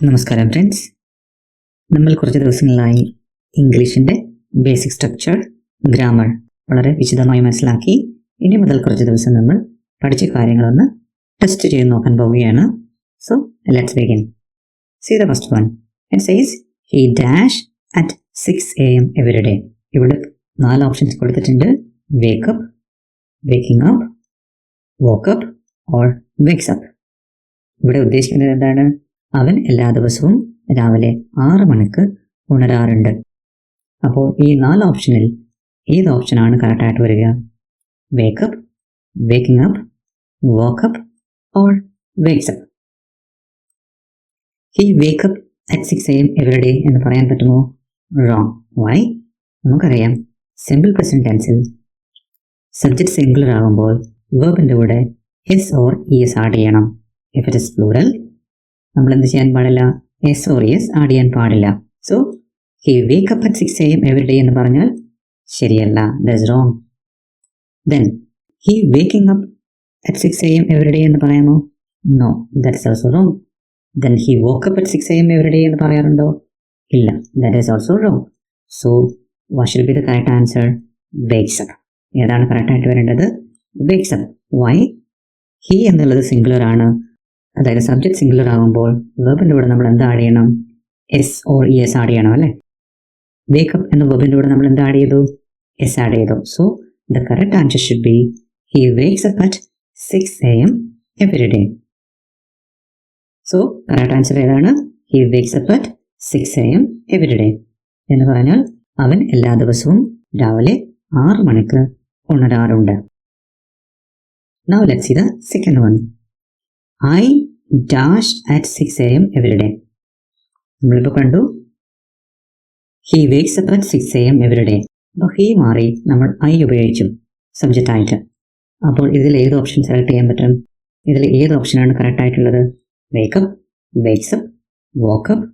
നമസ്കാരം ഫ്രണ്ട്സ് നമ്മൾ കുറച്ച് ദിവസങ്ങളായി ഇംഗ്ലീഷിന്റെ ബേസിക് സ്ട്രക്ചർ ഗ്രാമർ വളരെ വിശദമായി മനസ്സിലാക്കി. ഇനി മുതൽ കുറച്ച് ദിവസം നമ്മൾ പഠിച്ച കാര്യങ്ങളൊന്ന് ടെസ്റ്റ് ചെയ്ത് നോക്കാൻ പോവുകയാണ്. So let's begin see the first one it says he dash at six A M every day ഇവിടെ നാല് ഓപ്ഷൻസ് കൊടുത്തിട്ടുണ്ട്. Wake up waking up woke up or wakes up ഇവിടെ ഉദ്ദേശിക്കുന്നത് എന്താണ്? അവൻ എല്ലാ ദിവസവും രാവിലെ ആറ് മണിക്ക് ഉണരാറുണ്ട്. അപ്പോൾ ഈ നാല് ഓപ്ഷനിൽ ഏത് ഓപ്ഷനാണ് കറക്റ്റായിട്ട് വരിക? Wake up waking up woke up or wakes up wake up at six M every day എന്ന് പറയാൻ പറ്റുമോ? റോങ് വൈ നമുക്കറിയാം. സിമ്പിൾ പ്രസന്റ് ടെൻസിൽ സബ്ജക്ട് സിംഗുലർ ആകുമ്പോൾ വേബിന്റെ കൂടെ S or E S add ചെയ്യണം. ഇഫ് ഇറ്റ് ഇസ് പ്ലൂറൽ നമ്മൾ എന്ത് ചെയ്യാൻ പാടില്ല? എസ് ഓർ എസ് ആഡ് ചെയ്യാൻ പാടില്ല. So he wake up at six A every day എന്ന് പറഞ്ഞാൽ ശരിയല്ല. Thus wrong then he waking up at six A every day എന്ന് പറയാമോ? No that's also wrong then he woke up at six A every day എന്ന് പറയാറുണ്ടോ? ഇല്ല. That is also wrong so should be the correct answer wakes up ഏതാണ് കറക്റ്റായിട്ട് വരേണ്ടത്? Wakes up why he എന്നുള്ളത് singular ആണ്. അതായത് സബ്ജക്ട് സിംഗുലർ ആകുമ്പോൾ വെബിന്റെ കൂടെ നമ്മൾ എന്ത് ആഡ് ചെയ്യണം? S or E S add ചെയ്യണം അല്ലേ? വേക്കപ്പ് എന്ന വെബിന്റെ കൂടെ നമ്മൾ എന്ത് ആഡ് ചെയ്തു? എസ് ആഡ് ചെയ്തു. So the correct answer should be he wakes up at six A M every day so correct answer ഏതാണ്? He wakes up at six A M every day എന്ന് പറഞ്ഞാൽ അവൻ എല്ലാ ദിവസവും രാവിലെ ആറ് മണിക്ക് ഉണരാറുണ്ട്. Now let see the second one I dash at six A M everyday നമ്മളിപ്പോൾ കണ്ടു. He wakes up at six A M everyday അപ്പോൾ ഹി മാറി നമ്മൾ ഐ ഉപയോഗിച്ചു സബ്ജക്റ്റ് ആയിട്ട്. അപ്പോൾ ഇതിൽ ഏത് ഓപ്ഷൻ സെലക്ട് ചെയ്യാൻ പറ്റും? ഇതിൽ ഏത് ഓപ്ഷനാണ് കറക്റ്റ് ആയിട്ടുള്ളത്? Wake up wakes up woke up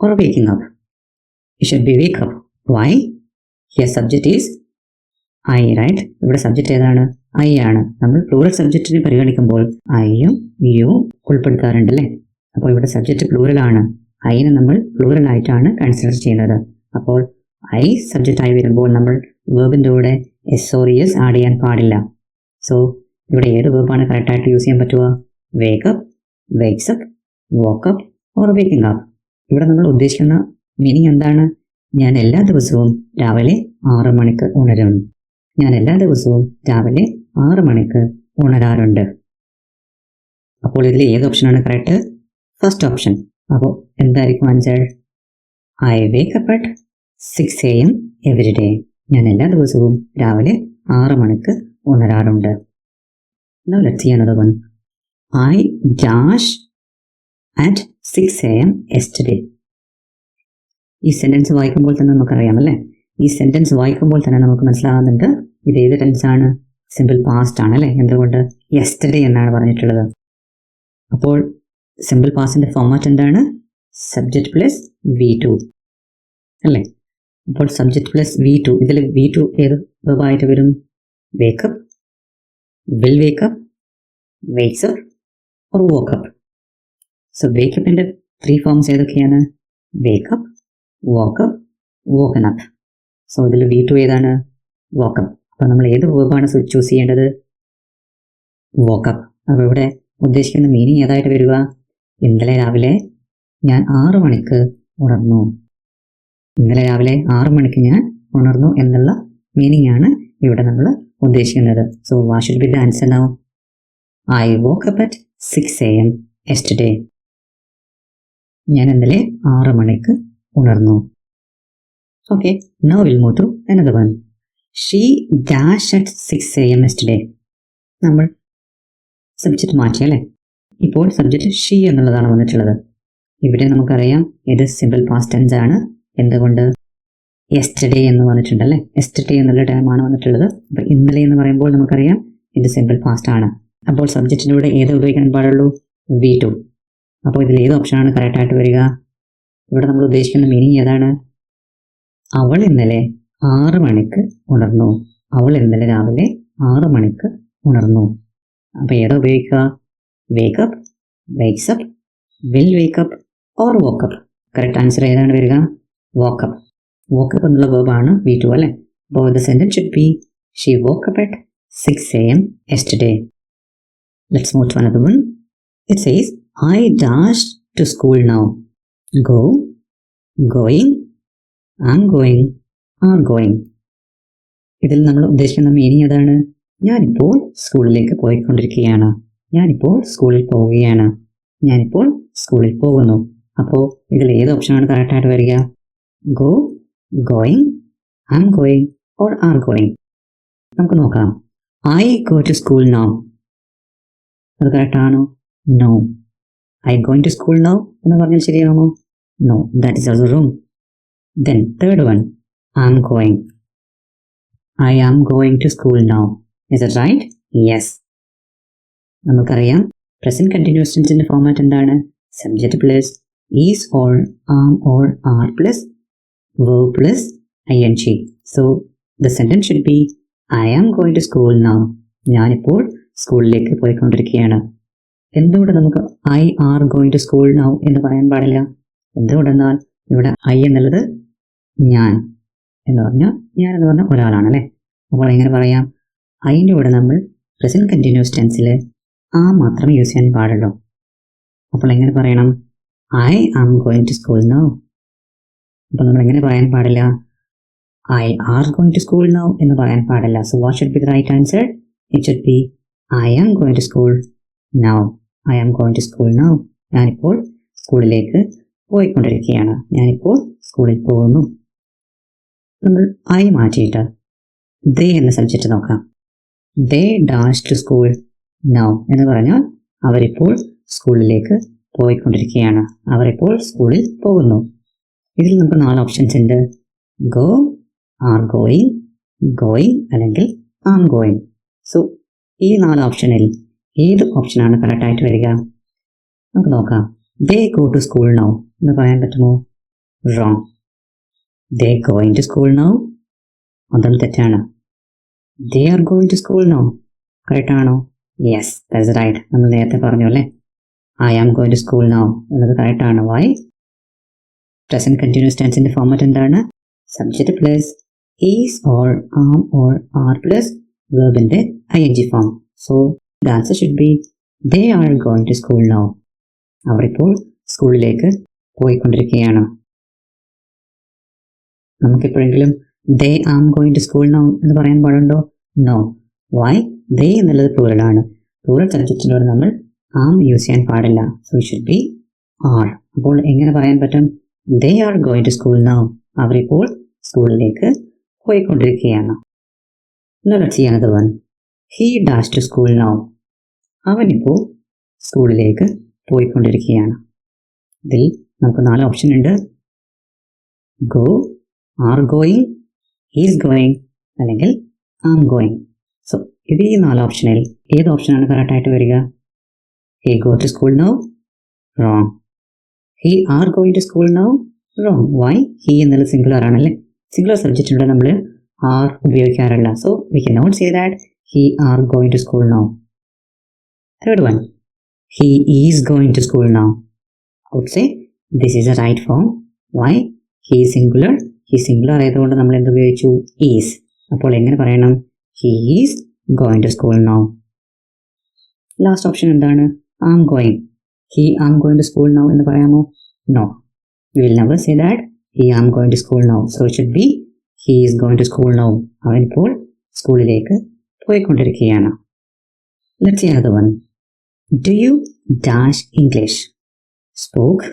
or waking up it should be wake up why here subject is I right ഇവിടെ സബ്ജക്റ്റ് ഏതാണ്? ഐ ആണ്. നമ്മൾ പ്ലൂറൽ സബ്ജക്റ്റിനെ പരിഗണിക്കുമ്പോൾ ഐയും യു ഉൾപ്പെടുത്താറുണ്ട് അല്ലേ അപ്പോൾ ഇവിടെ സബ്ജക്റ്റ് പ്ലൂറൽ ആണ്. ഐനെ നമ്മൾ പ്ലൂറൽ ആയിട്ടാണ് കൺസിഡർ ചെയ്യുന്നത്. അപ്പോൾ ഐ സബ്ജക്റ്റ് ആയി വരുമ്പോൾ നമ്മൾ വേബിന്റെ കൂടെ എസ് ഓർ എസ് ആഡ് ചെയ്യാൻ പാടില്ല. സോ ഇവിടെ ഏത് വേബാണ് കറക്റ്റായിട്ട് യൂസ് ചെയ്യാൻ പറ്റുക? Wake up wakes up woke up or waking up ഇവിടെ നമ്മൾ ഉദ്ദേശിക്കുന്ന മീനിങ് എന്താണ്? ഞാൻ എല്ലാ ദിവസവും രാവിലെ ആറ് മണിക്ക് ഉണരുന്നു. ഞാൻ എല്ലാ ദിവസവും രാവിലെ ആറ് മണിക്ക് ഉണരാറുണ്ട് അപ്പോൾ ഇതിൽ ഏത് ഓപ്ഷനാണ് കറക്റ്റ് ഫസ്റ്റ് ഓപ്ഷൻ അപ്പോൾ എന്തായിരിക്കും answer I wake up at six A M every day ഞാൻ എല്ലാ ദിവസവും രാവിലെ ആറ് മണിക്ക് ഉണരാറുണ്ട് Now let's see another one. I dash at 6 a.m. yesterday. ഈ സെന്റൻസ് വായിക്കുമ്പോൾ തന്നെ നമുക്കറിയാം അല്ലേ ഈ സെന്റൻസ് വായിക്കുമ്പോൾ തന്നെ നമുക്ക് മനസ്സിലാകുന്നുണ്ട് ഇത് ഏത് ടെൻസാണ്? സിമ്പിൾ പാസ്റ്റ് ആണ് അല്ലേ? എന്തുകൊണ്ട്? യെസ്റ്റർഡേ എന്നാണ് പറഞ്ഞിട്ടുള്ളത്. അപ്പോൾ സിമ്പിൾ പാസ്റ്റിന്റെ ഫോമാറ്റ് എന്താണ്? സബ്ജക്റ്റ് പ്ലസ് വി ടു അല്ലേ? അപ്പോൾ സബ്ജക്റ്റ് പ്ലസ് വി ടു ഇതിൽ വി ടു ഏത് വെബായിട്ട് വരും? Wake up will wake up wakes up or woke up so വേക്കപ്പിന്റെ three forms ഏതൊക്കെയാണ്? Wake up woke up woken up so ഇതിൽ V two ഏതാണ്? Woke up അപ്പോൾ നമ്മൾ ഏത് വേർബാണ് ചൂസ് ചെയ്യേണ്ടത്? വോക്കപ്പ് അപ്പോൾ ഇവിടെ ഉദ്ദേശിക്കുന്ന മീനിങ് ഏതായിട്ട് വരിക? ഇന്നലെ രാവിലെ ഞാൻ ആറു മണിക്ക് ഉണർന്നു. ഇന്നലെ രാവിലെ ആറു മണിക്ക് ഞാൻ ഉണർന്നു എന്നുള്ള മീനിങ് ആണ് ഇവിടെ നമ്മൾ ഉദ്ദേശിക്കുന്നത്. So what should be the answer now I woke up at six A M yesterday ഞാൻ ഇന്നലെ ആറ് മണിക്ക് ഉണർന്നു. Okay now we'll move to one she dash at six A M yesterday നമ്മൾ സബ്ജക്റ്റ് മാറ്റി അല്ലേ ഇപ്പോൾ സബ്ജക്റ്റ് ഷീ എന്നുള്ളതാണ് വന്നിട്ടുള്ളത്. ഇവിടെ നമുക്കറിയാം ഇത് സിമ്പിൾ പാസ്റ്റ് ടെൻസ് ആണ്. എന്തുകൊണ്ട്? എസ്റ്റഡേ എന്ന് വന്നിട്ടുണ്ട് അല്ലേ എസ്റ്റഡേ എന്നുള്ള ടൈമാണ് വന്നിട്ടുള്ളത്. അപ്പോൾ ഇന്നലെ എന്ന് പറയുമ്പോൾ നമുക്കറിയാം ഇത് സിമ്പിൾ പാസ്റ്റ് ആണ്. അപ്പോൾ സബ്ജക്റ്റിന്റെ കൂടെ ഏത് ഉപയോഗിക്കാൻ പാടുള്ളൂ? വി ടു അപ്പോൾ ഇതിൽ ഏത് ഓപ്ഷനാണ് കറക്റ്റ് ആയിട്ട് വരിക? ഇവിടെ നമ്മൾ ഉദ്ദേശിക്കുന്ന മീനിങ് ഏതാണ്? അവൾ ഇന്നലെ ആറ് മണിക്ക് ഉണർന്നു. അവൾ ഇന്നലെ രാവിലെ ആറ് മണിക്ക് ഉണർന്നു. അപ്പോൾ ഏതാ ഉപയോഗിക്കുക? Wake up wakes up will wake up or woke up correct answer ഏതാണ് വരിക? വോക്കപ്പ് വോക്കപ്പ് എന്നുള്ള വേർബാണ് വി ടു അല്ലേ? അപ്പോൾ the sentence should be she woke up at six A M yesterday let's move to another one it says I dash to school now go going I am going are going ഇതിൽ നമ്മൾ ഉദ്ദേശിക്കുന്ന meaning അതാണ് ഞാനിപ്പോൾ സ്കൂളിലേക്ക് പോയിക്കൊണ്ടിരിക്കുകയാണ്. ഞാനിപ്പോൾ സ്കൂളിൽ പോവുകയാണ്. ഞാനിപ്പോൾ സ്കൂളിൽ പോകുന്നു. അപ്പോൾ ഇതിൽ ഏത് ഓപ്ഷനാണ് കറക്റ്റായിട്ട് വരിക? Go going am going or are going നമുക്ക് നോക്കാം. I go to school now അത് കറക്റ്റാണോ no I going to school now എന്ന് പറഞ്ഞാൽ ശരിയാണോ? No that is also wrong then third one I going. I am going to school now. Is is right? Yes. നമുക്കറിയാം present continuous ടെൻസിന്റെ format എന്താണ് subject plus is or am or are plus I N G so the sentence should be I am going to school now ഞാനിപ്പോൾ സ്കൂളിലേക്ക് പോയിക്കൊണ്ടിരിക്കുകയാണ് എന്തുകൊണ്ട് നമുക്ക് I are going to school now എന്ന് പറയാൻ പാടില്ല എന്തുകൊണ്ടെന്നാൽ ഇവിടെ ഐ എന്നുള്ളത് ഞാൻ എന്ന് പറഞ്ഞാൽ ഞാൻ എന്ന് പറഞ്ഞാൽ ഒരാളാണ് അല്ലേ അപ്പോൾ എങ്ങനെ പറയാം. അതിന്റെ കൂടെ നമ്മൾ പ്രസന്റ് കണ്ടിന്യൂസ് ടെൻസിൽ ആ മാത്രം യൂസ് ചെയ്യാൻ പാടുള്ളൂ. അപ്പോൾ എങ്ങനെ പറയണം? I am going to school now അപ്പോൾ നമ്മൾ എങ്ങനെ പറയാൻ പാടില്ല? I are going to school now എന്ന് പറയാൻ പാടില്ല. So what should be the right answer it should be I am going to school now I am going to school now ഞാനിപ്പോൾ സ്കൂളിലേക്ക് പോയിക്കൊണ്ടിരിക്കുകയാണ്. ഞാനിപ്പോൾ സ്കൂളിൽ പോകുന്നു. നമ്മൾ ഐ മാറ്റിയിട്ട് ദേ എന്ന സബ്ജക്റ്റ് നോക്കാം. They dash to school now എന്ന് പറഞ്ഞാൽ അവരിപ്പോൾ സ്കൂളിലേക്ക് പോയിക്കൊണ്ടിരിക്കുകയാണ്. അവരിപ്പോൾ സ്കൂളിൽ പോകുന്നു. ഇതിൽ നമുക്ക് നാല് ഓപ്ഷൻസ് ഉണ്ട്. ഗോ ആർ ഗോയിങ് ഗോയിങ് അല്ലെങ്കിൽ ആം ഗോയിങ് സോ ഈ നാല് ഓപ്ഷനിൽ ഏത് ഓപ്ഷനാണ് കറക്റ്റായിട്ട് വരിക? നമുക്ക് നോക്കാം. They go to school now എന്ന് പറയാൻ പറ്റുമോ? Wrong they going to school now അതും തെറ്റാണ്? They are going to school now correct ആണോ? യെസ് ദാറ്റ്സ് റൈറ്റ് നമ്മൾ നേരത്തെ പറഞ്ഞു അല്ലേ? I am going to school now എന്നത് കറക്റ്റ് ആണ്. വൈ പ്രസന്റ് കണ്ടിന്യൂസ് ടെൻസിന്റെ ഫോമറ്റ് എന്താണ്? Subject plus is or am or are plus വേർബിന്റെ I N G form so the answer should be they are going to school now അവരിപ്പോൾ സ്കൂളിലേക്ക് പോയിക്കൊണ്ടിരിക്കുകയാണ്. നമുക്കെപ്പോഴെങ്കിലും they am going to school now എന്ന് പറയാൻ പാടുണ്ടോ? No Y they എന്നുള്ളത് പ്ലൂറലാണ് plural സബ്ജക്റ്റിനോട് നമ്മൾ ആം use ചെയ്യാൻ പാടില്ല. സോ ഷുഡ് ബി ആർ അപ്പോൾ എങ്ങനെ പറയാൻ പറ്റും? They are going to school now അവരിപ്പോൾ സ്കൂളിലേക്ക് പോയിക്കൊണ്ടിരിക്കുകയാണ്. ചെയ്യാനത് one he dash to school now അവനിപ്പോൾ സ്കൂളിലേക്ക് പോയിക്കൊണ്ടിരിക്കുകയാണ്. ഇതിൽ നമുക്ക് നാല് ഓപ്ഷൻ ഉണ്ട്. Go are going is going അല്ലെങ്കിൽ ആം ഗോയിങ് സോ ഇത് ഈ നാല് ഓപ്ഷനിൽ ഏത് ഓപ്ഷനാണ് കറക്റ്റായിട്ട് വരിക? He go to school now wrong he are going to school now wrong why he എന്നുള്ള സിംഗുലർ ആണല്ലേ? സിംഗുലർ സബ്ജക്റ്റിലൂടെ നമ്മൾ ആർ ഉപയോഗിക്കാറില്ല. So we can not say that he are going to school now third one he is going to school now out say this is a right form why he singular he singular ആയതുകൊണ്ട് നമ്മൾ എന്ത് ഉപയോഗിച്ചു? Is അപ്പോൾ എങ്ങനെ പറയണം? He is going to school now last option എന്താണ്? Am going he am going to school now എന്ന് പറയാമോ? No you will never say that he am going to school now so should be he is going to school now അവൻ ഇപ്പോൾ സ്കൂളിലേക്ക് പോയിക്കൊണ്ടിരിക്കുകയാണ്. One do you dash English spoke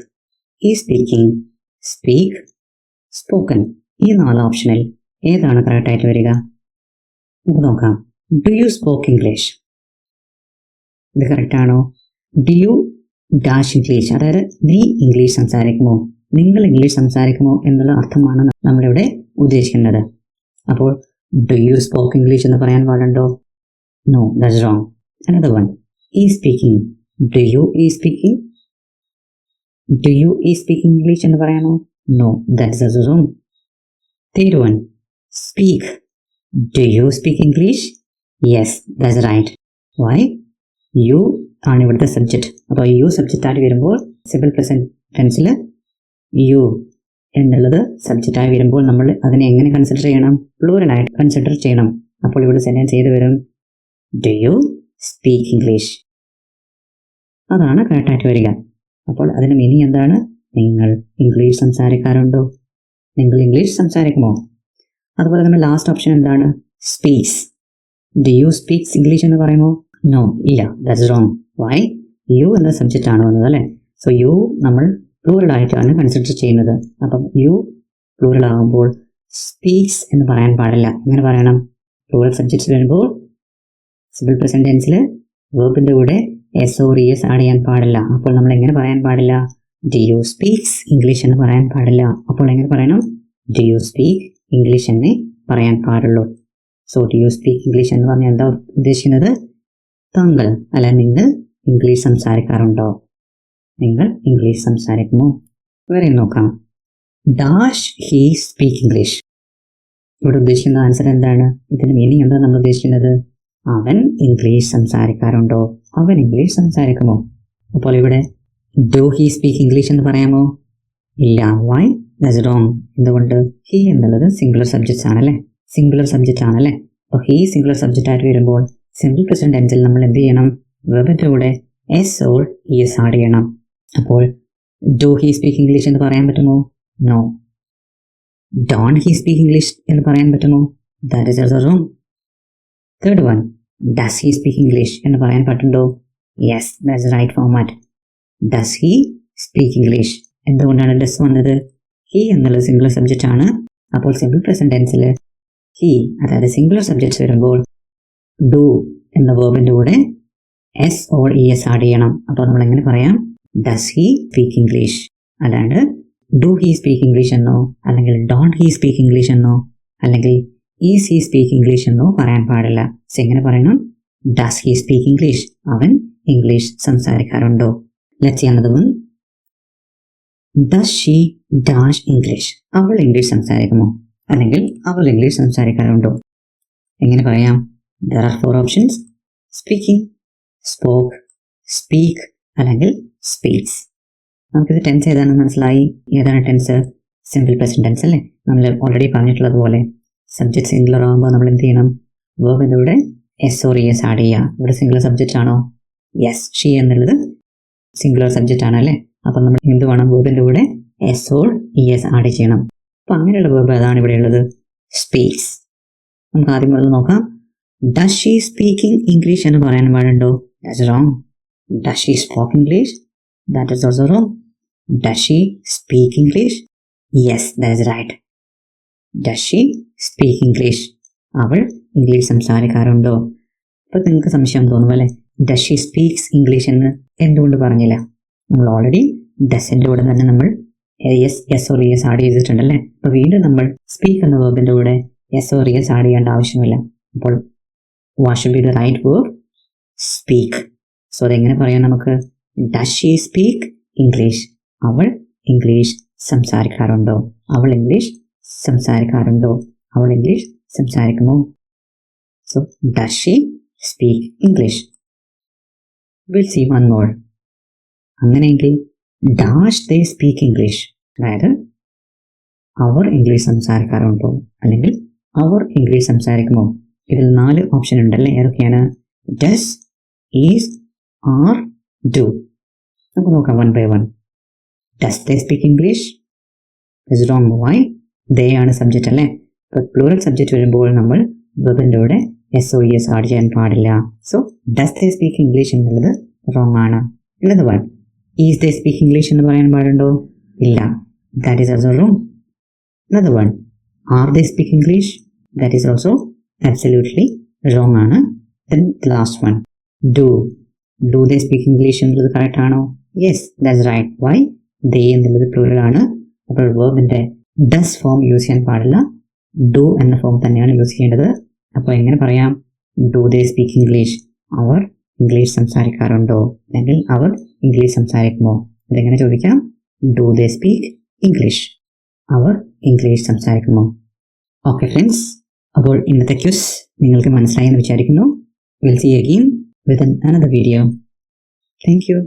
ഈ speaking speak spoken ഈ നാല് ഓപ്ഷനിൽ ഏതാണ് കറക്റ്റായിട്ട് വരിക? നമുക്ക് നോക്കാം. ഡു യു സ്പോക്ക് ഇംഗ്ലീഷ് ഇത് കറക്റ്റാണോ ഡു യു ഡാഷ് ഇംഗ്ലീഷ് അതായത് നീ ഇംഗ്ലീഷ് സംസാരിക്കുമോ? നിങ്ങൾ ഇംഗ്ലീഷ് സംസാരിക്കുമോ എന്നുള്ള അർത്ഥമാണ് നമ്മളിവിടെ ഉദ്ദേശിക്കേണ്ടത്. അപ്പോൾ ഡു യു സ്പോക്ക് ഇംഗ്ലീഷ് എന്ന് പറയാൻ പാടുണ്ടോ? No that's wrong another one ഈ സ്പീക്കിംഗ് ഡു യു ഈ സ്പീക്കിംഗ് ഡു യു ഈ സ്പീക്കിംഗ് ഇംഗ്ലീഷ് എന്ന് പറയാമോ? No that's also wrong third one speak do you speak English yes that's right why you ആണ് ഇവിടുത്തെ സബ്ജക്റ്റ് അപ്പോൾ യു സബ്ജക്റ്റ് ആയിട്ട് വരുമ്പോൾ സിമ്പിൾ പ്രസന്റ് ടെൻസിൽ യു എന്നുള്ളത് സബ്ജക്റ്റായി വരുമ്പോൾ നമ്മൾ അതിനെ എങ്ങനെ കൺസിഡർ ചെയ്യണം? പ്ലൂറലായിട്ട് കൺസിഡർ ചെയ്യണം. അപ്പോൾ ഇവിടെ സെന്റൻസ് ചെയ്ത് വരും? ഡു യു സ്പീക്ക് ഇംഗ്ലീഷ് അതാണ് കറക്റ്റായിട്ട് വരിക. അപ്പോൾ അതിന് മീനിങ് എന്താണ്? നിങ്ങൾ ഇംഗ്ലീഷ് സംസാരിക്കാറുണ്ടോ? നിങ്ങൾ ഇംഗ്ലീഷ് സംസാരിക്കുമോ? അതുപോലെ തന്നെ ലാസ്റ്റ് ഓപ്ഷൻ എന്താണ്? Speaks do you speaks English എന്ന് പറയുമോ? നോ ഇല്ല. ദാറ്റ്സ് റോങ് വൈ യു എന്ന സബ്ജക്റ്റ് ആണ് വന്നത് അല്ലേ? സോ യു നമ്മൾ പ്ലൂറൽ ആയിട്ടാണ് കൺസിഡർ ചെയ്യുന്നത്. അപ്പം യു പ്ലൂറൽ ആകുമ്പോൾ സ്പീക്സ് എന്ന് പറയാൻ പാടില്ല. എങ്ങനെ പറയണം? പ്ലൂറൽ സബ്ജക്ട്സ് വരുമ്പോൾ സിമ്പിൾ പ്രസന്റൻസിൽ വേർബിന്റെ കൂടെ S or E S add ചെയ്യാൻ പാടില്ല. അപ്പോൾ നമ്മൾ എങ്ങനെ പറയാൻ പാടില്ല? ഡി യു സ്പീക്സ് ഇംഗ്ലീഷ് എന്ന് പറയാൻ പാടില്ല. അപ്പോൾ എങ്ങനെ പറയണം? ഡി യു സ്പീക്ക് ഇംഗ്ലീഷ് എന്നേ പറയാൻ പാടുള്ളൂ. So do you speak English എന്ന് പറഞ്ഞാൽ എന്താ ഉദ്ദേശിക്കുന്നത്? താങ്കൾ അല്ല നിങ്ങൾ ഇംഗ്ലീഷ് സംസാരിക്കാറുണ്ടോ? നിങ്ങൾ ഇംഗ്ലീഷ് സംസാരിക്കുമോ? വേറെ നോക്കാം. ഡാഷ് ഹീ സ്പീക്ക് ഇംഗ്ലീഷ് ഇവിടെ ഉദ്ദേശിക്കുന്ന ആൻസർ എന്താണ്? ഇതിന് മീനിങ് എന്താ നമ്മൾ ഉദ്ദേശിക്കുന്നത്? അവൻ ഇംഗ്ലീഷ് സംസാരിക്കാറുണ്ടോ? അവൻ ഇംഗ്ലീഷ് സംസാരിക്കുമോ? അപ്പോൾ ഇവിടെ ഡു ഹി സ്പീക്ക് ഇംഗ്ലീഷ് എന്ന് പറയാമോ? ഇല്ല. വൈ ദസ് റോങ് എന്തുകൊണ്ട്? ഹി എന്നുള്ളത് സിംഗുലർ സബ്ജക്റ്റ് ആണല്ലേ? സിംഗുലർ സബ്ജക്റ്റ് ആണല്ലേ? അപ്പോൾ ഹി സിംഗുലർ സബ്ജക്റ്റ് ആയിട്ട് വരുമ്പോൾ സിംഗിൾ പ്രസന്റ് ടെൻസിൽ നമ്മൾ എന്ത് ചെയ്യണം? വെബിന്റെ കൂടെ S or E S add ചെയ്യണം. അപ്പോൾ ഡു ഹി സ്പീക്ക് ഇംഗ്ലീഷ് എന്ന് പറയാൻ പറ്റുമോ? No don't he speak English എന്ന് പറയാൻ പറ്റുമോ? That is also wrong third one does he speak English എന്ന് പറയാൻ പറ്റുണ്ടോ yes that's right format does he speak English എന്തുകൊണ്ടാണ് ഡസ് വന്നത്? ഹി എന്നുള്ള സിംഗിൾ സബ്ജക്റ്റ് ആണ്. അപ്പോൾ സിംഗിൾ പ്രസന്റ് ഹി അതായത് സിംഗുലർ സബ്ജക്ട്സ് വരുമ്പോൾ ഡു എന്ന വേർബിന്റെ കൂടെ S or E S add ചെയ്യണം. അപ്പോൾ നമ്മൾ എങ്ങനെ പറയാം? ഡസ് ഹി സ്പീക്ക് ഇംഗ്ലീഷ് അല്ലാണ്ട് ഡു ഹി സ്പീക്ക് ഇംഗ്ലീഷ് എന്നോ അല്ലെങ്കിൽ ഡോൺ ഹി സ്പീക്ക് ഇംഗ്ലീഷ് എന്നോ അല്ലെങ്കിൽ ഈസ് ഹി സ്പീക്ക് ഇംഗ്ലീഷ് എന്നോ പറയാൻ പാടില്ല. എങ്ങനെ പറയണം? ഡസ് ഹി സ്പീക്ക് ഇംഗ്ലീഷ് അവൻ English സംസാരിക്കാറുണ്ടോ? Let another one does she dash English അവൾ ഇംഗ്ലീഷ് സംസാരിക്കുമോ? അല്ലെങ്കിൽ അവൾ ഇംഗ്ലീഷ് സംസാരിക്കാറുണ്ടോ? എങ്ങനെ പറയാം? There are four options speaking spoke speak അല്ലെങ്കിൽ സ്പീക്സ് നമുക്കിത് ടെൻസ് ഏതാണെന്ന് മനസ്സിലായി? ഏതാണ് ടെൻസ് സിമ്പിൾ പ്രസന്റ് ടെൻസ് അല്ലേ? നമ്മൾ ഓൾറെഡി പറഞ്ഞിട്ടുള്ളത് പോലെ സബ്ജക്ട് സിംഗുലർ ആകുമ്പോൾ നമ്മൾ എന്ത് ചെയ്യണം? വേർബിന്റെ കൂടെ S or E S add ചെയ്യുക. ഇവിടെ സിംഗുലർ സബ്ജക്റ്റ് ആണോ? യെസ് ഷീ എന്നുള്ളത് സിംഗുലർ സബ്ജക്റ്റ് ആണ് അല്ലേ അപ്പം നമ്മൾ എന്ത് വേണം? വേബിന്റെ കൂടെ S or E S add ചെയ്യണം. അപ്പം അങ്ങനെയുള്ള വേബ് ഏതാണ് ഇവിടെ ഉള്ളത്? സ്പീക്സ് നമുക്ക് ആദ്യം മുതൽ നോക്കാം. ഡസ് ഷീ സ്പീക്കിംഗ് ഇംഗ്ലീഷ് എന്ന് പറയാൻ പാടുണ്ടോ? Wrong does she spoke English that is also wrong does she speak English yes that is right does she speak English അവൾ ഇംഗ്ലീഷ് സംസാരിക്കാറുണ്ടോ? അപ്പോൾ നിങ്ങൾക്ക് സംശയം തോന്നുമല്ലേ ഡസ് ഷീ സ്പീക്സ് ഇംഗ്ലീഷ് എന്ന്? എന്തുകൊണ്ട് പറഞ്ഞില്ല? നമ്മൾ ഓൾറെഡി ഡസന്റെ കൂടെ തന്നെ നമ്മൾ S S or S add ചെയ്തിട്ടുണ്ടല്ലേ? അപ്പോൾ വീണ്ടും നമ്മൾ സ്പീക്ക് എന്ന വേർബിന്റെ കൂടെ എസ് ഓർ എസ് ആഡ് ചെയ്യേണ്ട ആവശ്യമില്ല. അപ്പോൾ what's be the right verb speak so അതെങ്ങനെ പറയാം നമുക്ക്? ഡസ് ഷീ സ്പീക്ക് ഇംഗ്ലീഷ് അവൾ ഇംഗ്ലീഷ് സംസാരിക്കാറുണ്ടോ? അവൾ ഇംഗ്ലീഷ് സംസാരിക്കാറുണ്ടോ? അവൾ English സംസാരിക്കുമോ? So does she speak English will see one more അങ്ങനെയെങ്കിൽ ഡാഷ് ദേ സ്പീക്ക് ഇംഗ്ലീഷ് അതായത് അവർ ഇംഗ്ലീഷ് സംസാരിക്കാറുണ്ടോ? അല്ലെങ്കിൽ അവർ ഇംഗ്ലീഷ് സംസാരിക്കുമോ? ഇതിൽ നാല് ഓപ്ഷൻ ഉണ്ടല്ലേ? ഏതൊക്കെയാണ്? ഡസ് ഈസ് ആർ ഡു നമുക്ക് നോക്കാം one by one does they speak English is wrong why they ആണ് സബ്ജക്റ്റ് അല്ലേ? ഇപ്പോൾ പ്ലൂറൽ സബ്ജക്റ്റ് വരുമ്പോൾ നമ്മൾ വെബിന്റെ കൂടെ എസ് ഒ എസ് ആഡ് ചെയ്യാൻ പാടില്ല. So does they speak English എന്നുള്ളത് റോങ് ആണ്. എന്നത് one is they speak English എന്ന് പറയാൻ പാടുണ്ടോ? ഇല്ല. ദാറ്റ് ഈസ് ഓൾസോ റോങ് എന്നത് one. Are they speak English that is also absolutely wrong ആണ്. Then last one do do they speak English എന്നുള്ളത് കറക്റ്റ് ആണോ? Yes that's right why they എന്നുള്ളത് plural ആണ്. അപ്പോൾ വേർബിന്റെ ഡസ് ഫോം യൂസ് ചെയ്യാൻ പാടില്ല. Do എന്ന ഫോം തന്നെയാണ് യൂസ് ചെയ്യേണ്ടത്. അപ്പോൾ എങ്ങനെ പറയാം? ഡു ദേ സ്പീക്ക് ഇംഗ്ലീഷ് അവർ ഇംഗ്ലീഷ് സംസാരിക്കാറുണ്ടോ? അല്ലെങ്കിൽ അവർ ഇംഗ്ലീഷ് സംസാരിക്കുമോ? അതെങ്ങനെ ചോദിക്കാം? ഡു ദേ സ്പീക്ക് ഇംഗ്ലീഷ് അവർ ഇംഗ്ലീഷ് സംസാരിക്കുമോ? ഓക്കെ ഫ്രണ്ട്സ് അപ്പോൾ ഇന്നത്തെ ക്യൂസ് നിങ്ങൾക്ക് മനസ്സിലായി എന്ന് വിചാരിക്കുന്നു. Will see again with another video thank you